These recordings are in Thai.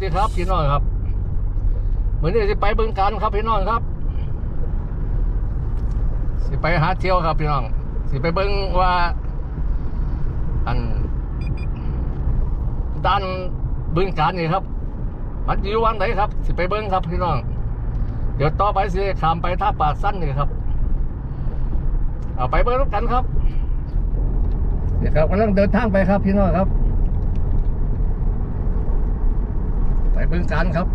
ดีครับพี่น้องครับ เหมือนจะไปบึงการครับพี่น้องครับ สิไปหาเที่ยวครับพี่น้อง สิไปเบิ่งว่า อันด้านบึงการนี่ครับ มันอยู่วันไหนครับ สิไปเบิ่งครับพี่น้อง เดี๋ยวต่อไปสิขามไปท่าปากสั้นนี่ครับ เอาไปเบิ่งกันครับนี่ครับกำลังเดินทางไปครับพี่น้องครับ ไป บึงการครับ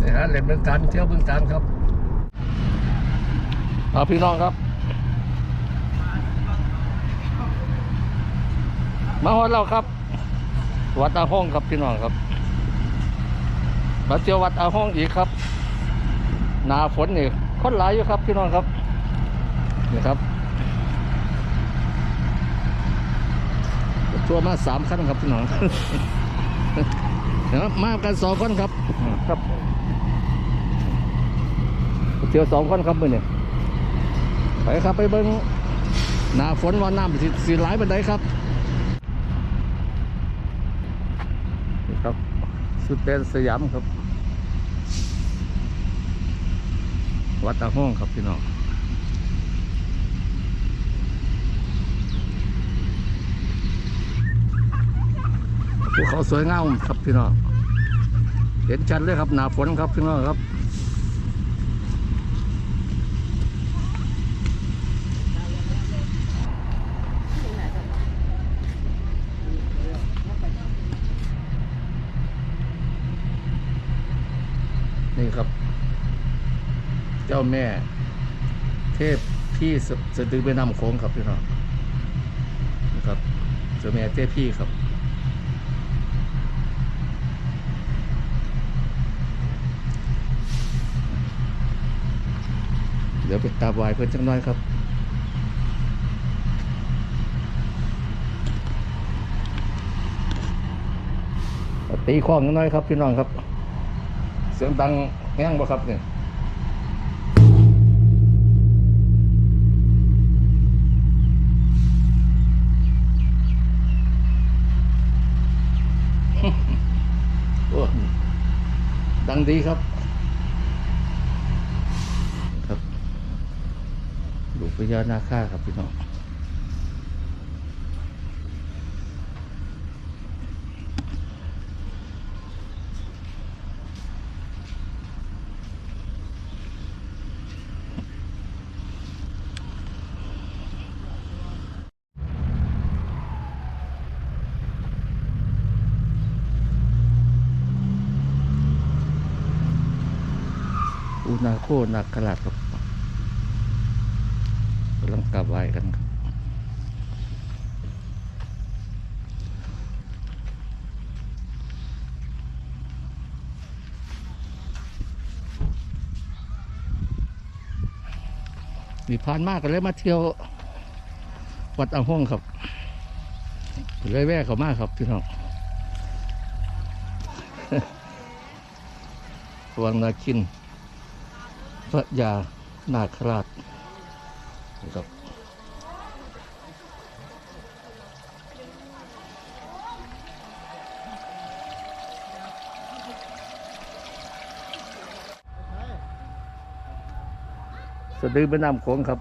นี่ฮะเล่นบึงการเที่ยวบึงการครับเอาพี่น้องครับ มาฮอดเราครับ วัดอาห้องครับพี่น้องครับมาเที่ยววัดอาห้องอีกครับ หนาฝนนี่คนหลายอยู่ครับพี่น้องครับนี่ครับชัวมาสามขั้นครับพี่น้อง เดี๋ยวมากันสองคนครับ ครับเที่ยวสองคนครับมือนี่ไปครับไปเบิ้งหนาฝนว่าน้ำสิสิไหลบันไดครับนี่ครับ สุดแดนสยามครับ วัดตาห้องครับพี่น้อง ภูเขาสวยงามครับพี่น้องเห็นชัดเลยครับหนาฝนครับพี่น้องครับนี่ครับ เจ้าแม่ เทพพี่สสะดือไปนำโค้งครับพี่น้องนะครับเจ้าแม่เทพพี่ครับ ดี๋ยวไปตาบายเพื่อนจังน้อยครับตีข้องน้อยครับพี่น้องครับ เสียงดังแง่งบ่ครับเนี่ยดังดีครับ ลูกพญานาคาครับพี่น้องอุณาโคนาคราชครับ กลับไหว้กันครับมีผ่านมากกันเลยมาเที่ยววัดอ่างห้องครับเลยแวะเขามากครับพี่น้องวังนาคิน พระยานาคราชนะครับ สะดือแม่น้ำโขงครับ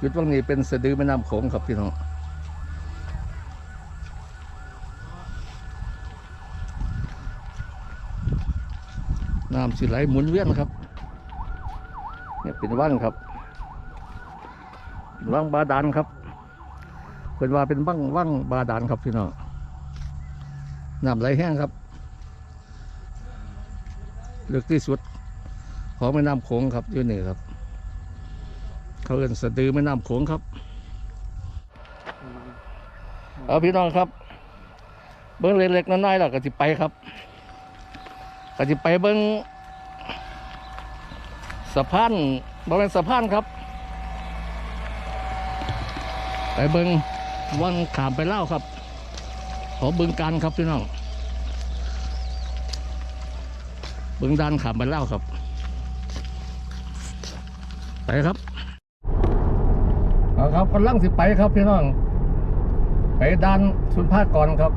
จุดตรงนี้เป็นสะดือแม่น้ำโขงครับพี่น้องน้ำสิไหลหมุนเวียนครับเนี่ยเป็นว่างครับเป็นว่างบาดาลครับเป็นว่าเป็นว่างว่างบาดาลครับพี่น้องน้ำไหลแห้งครับลึกที่สุดของแม่น้ำโขงครับอยู่นี่ครับ เขาเอินสะดือแม่น้ำโขงครับเอาพี่น้องครับ เบิ้งเล็กๆน้อยๆหรอกก็จะไปครับก็จะไปเบิ้งสะพานบริเวณสะพานครับ ไปเบิงวังขามไปเล่าครับ ขอเบึงการครับพี่น้องเบึงดานขามไปเล่าครับ ไปครับ ครับกำลังสิไปครับพี่น้อง ไปด้านสุนภาคก่อนครับ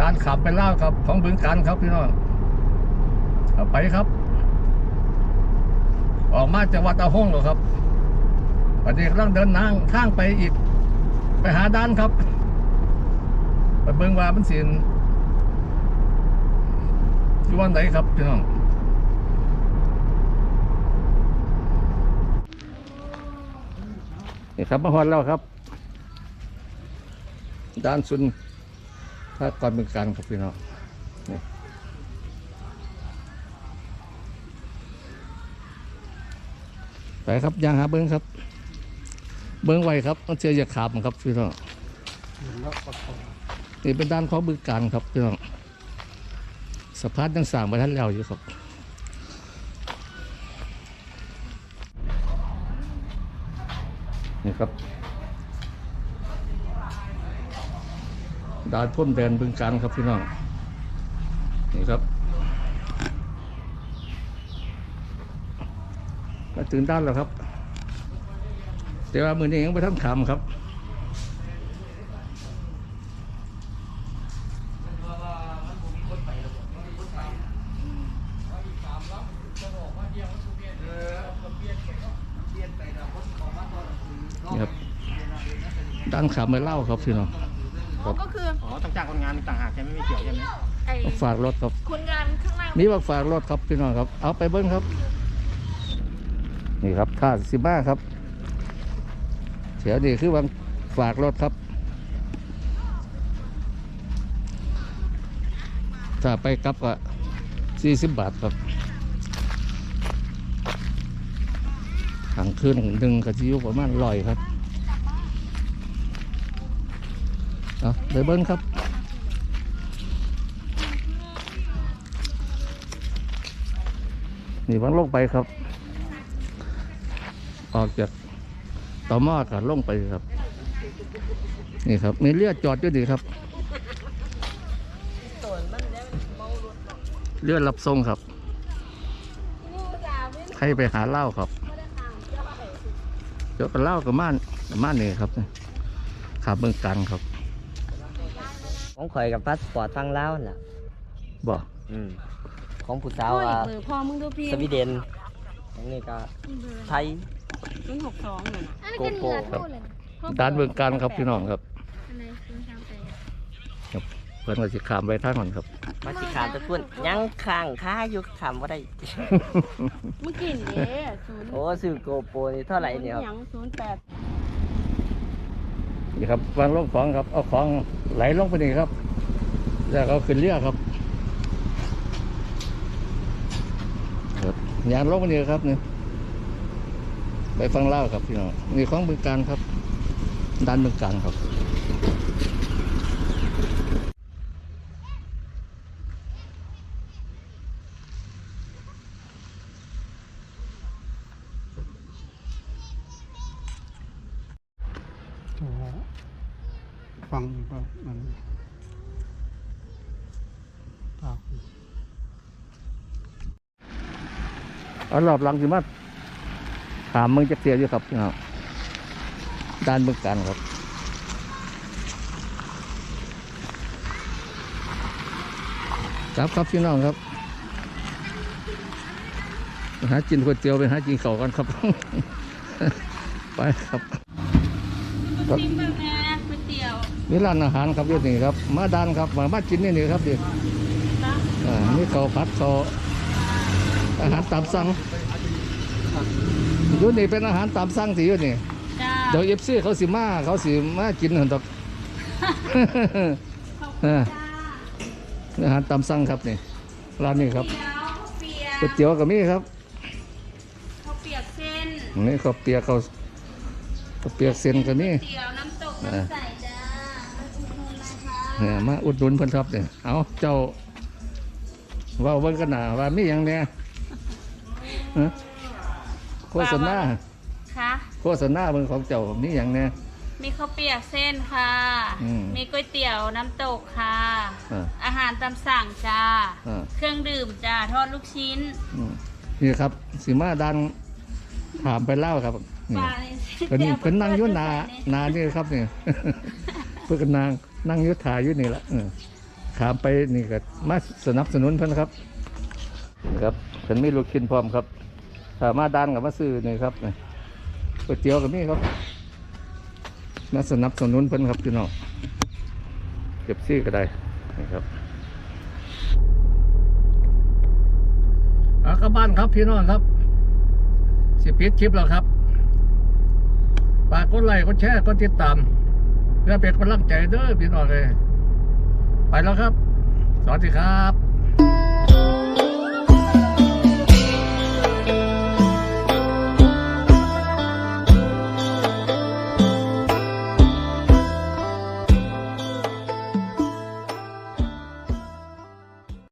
ด้านขับไปเล่าครับ ของบึงการครับพี่น้องไปครับ ออกมาจากวัดตาห้องหรอครับประเดี๋ยวกำลังเดินทางทางไปอีก ไปหาด้านครับไปเบิ่งว่ามันสินอยู่วันไหนครับพี่น้อง นี่ครับมาฮอดแล้วครับ ด้านสุนถ้าก่อนเป็นการครับพี่น้องนี่ไปครับยางหาเบิ้งครับ เบิ้งไวครับต้องเชื่ออย่าขาบครับพี่น้องนี่เป็นด้านของบึงการครับพี่น้องสะพานยังสร้างมาทันแล้วอยู่ครับ นี่ครับดานพ่นแดนบึงการครับพี่น้องนี่ครับก็ตื่นด้านแล้วครับ แต่ว่ามือนี้ยังไม่ทำขำครับ นี่ครับด้านขาไม่เล่าครับพี่น้องก็คืออ๋อต้องจ้างคนงานต่างหากใช่ไหมไม่เกี่ยวใช่ไหมไอ้ฝากรถครับ คนงานข้างล่างนี่ว่าฝากรถครับพี่น้องครับ เอาไปเบิ้งครับ นี่ครับท่าสิบ้าครับเสียดีคือวันฝากรถครับ ถ้าไปกลับก็สี่สิบบาทครับ ทางคืนหนึ่งก็จะอยู่ประมาณร้อยครับเอาไปเบิ้งครับนี่วันลงไปครับ ออกจากต่อหม้อกันลงไปครับ นี่ครับ มีเรือจอดอยู่ดีครับเรือรับส่งครับ ให้ไปหาเหล้าครับ ยวไปเหล้ากับม่านกับม่านนี่ครับขับเมืองกันครับของข่อยกับพาสปอร์ตฟังลาวนั่นล่ะบอกอืมของผู้สาวโอ้ยอะเบอร์พอมึงดูพี่สวีเดนของนี่ก็ไทยศูนย์หกสองเนี่ยนะโกโก้ครับด้านเมืองกันครับพี่น้องครับอันไหนศูนย์สามแปดเพื่อนก็สิขามไปท่างก่อนครับ มาสิขามตะพุ่นยังข้างค้าอยู่ขามว่าได้ เมื่อกี้นี่เด้ศูนย์โอ้ซื้อโกโปรนี่เท่าไหร่เนี่ยครับ ยังศูนย์แปดนี่ครับวางลงของครับ เอาของไหลลงไปนี่ครับ แล้วก็เอาขึ้นเรือครับครับยานลงไปนี่ครับนี่ไปฟังเล่าวครับพี่น้องนี่ของบึงการครับด้านบึงการครับ จะฟังว่ามันปากเอารอบหลังสิมาถามมืองจะเสียอยู่ครับพี่น้องด้านบึงการครับครับครับพี่น้องครับหากินก๋วยเตี๋ยวไปหากินเข้ากันครับ ไปครับ ครับซิมแบบนี้ก๋วยเตี๋ยวนี่ร้านอาหารครับเรื่องนี้ครับ มาดานครับมามากินนี่นี่ครับดินะอ่านี่เขาวผัดเขาวอาหารตามสั่งอยู่นี่เป็นอาหารตามสั่งสิอยู่นี่จ้าเดี๋ยวเอฟซีเขาสิมาเขาสิมากินหันดอกเอออาหารตามสั่งครับนี่ร้านนี้ครับเตี๋ยวข้าวเปียกก๋วยเตี๋ยวก็มีครับ ข้าวเปียกเส้นนี่ข้าวเปียกเขา ข้าวเปียกเส้นก็นี่เตี๋ยวน้ำตกน้ำใสจ้ามาอุดหนุนนะคะเนี่ยมาอุดหนุนเพิ่นครับเนี่ยเอาเจ้าเว่าเบิ่งกันหนาว่ามีอย่างเนี้ยฮะโฆษณาค่ะโฆษณาเบิ่งของเจ้ามีอย่างเนี้ยมีข้าวเปียกเส้นค่ะอืมมีก๋วยเตี๋ยวน้ำตกค่ะอ่าอาหารตามสั่งจ้าอ่าเครื่องดื่มจ้า ทอดลูกชิ้นอืมนี่ครับสีมาดันถามไปเล่าครับ นี่ปลาในเพิ่นเพิ่นนั่งอยุ่นานานี่ครับนี่เพื่อนก็นางนั่งอยุทธาอยู่นี่ละเออขามไปนี่ก็มาสนับสนุนเพิ่นครับ ครับเพิ่นมีลูกชิ้นพร้อมครับถ้ามาด้านกับมาซื้อนี่ครับนี่ก๋วยเตี๋ยวกับนี่ครับมาสนับสนุนเพิ่นครับพี่น้องเก็บซี่ก็ได้นี่ครับอากลับบ้านครับพี่น้องครับสิปิดคลิปแล้วครับ ฝากกดไลค์กดแชร์กดติดตามเพื่อเป็นกำลังใจเด้อพี่น้องเลย ไปแล้วครับ สวัสดีครับ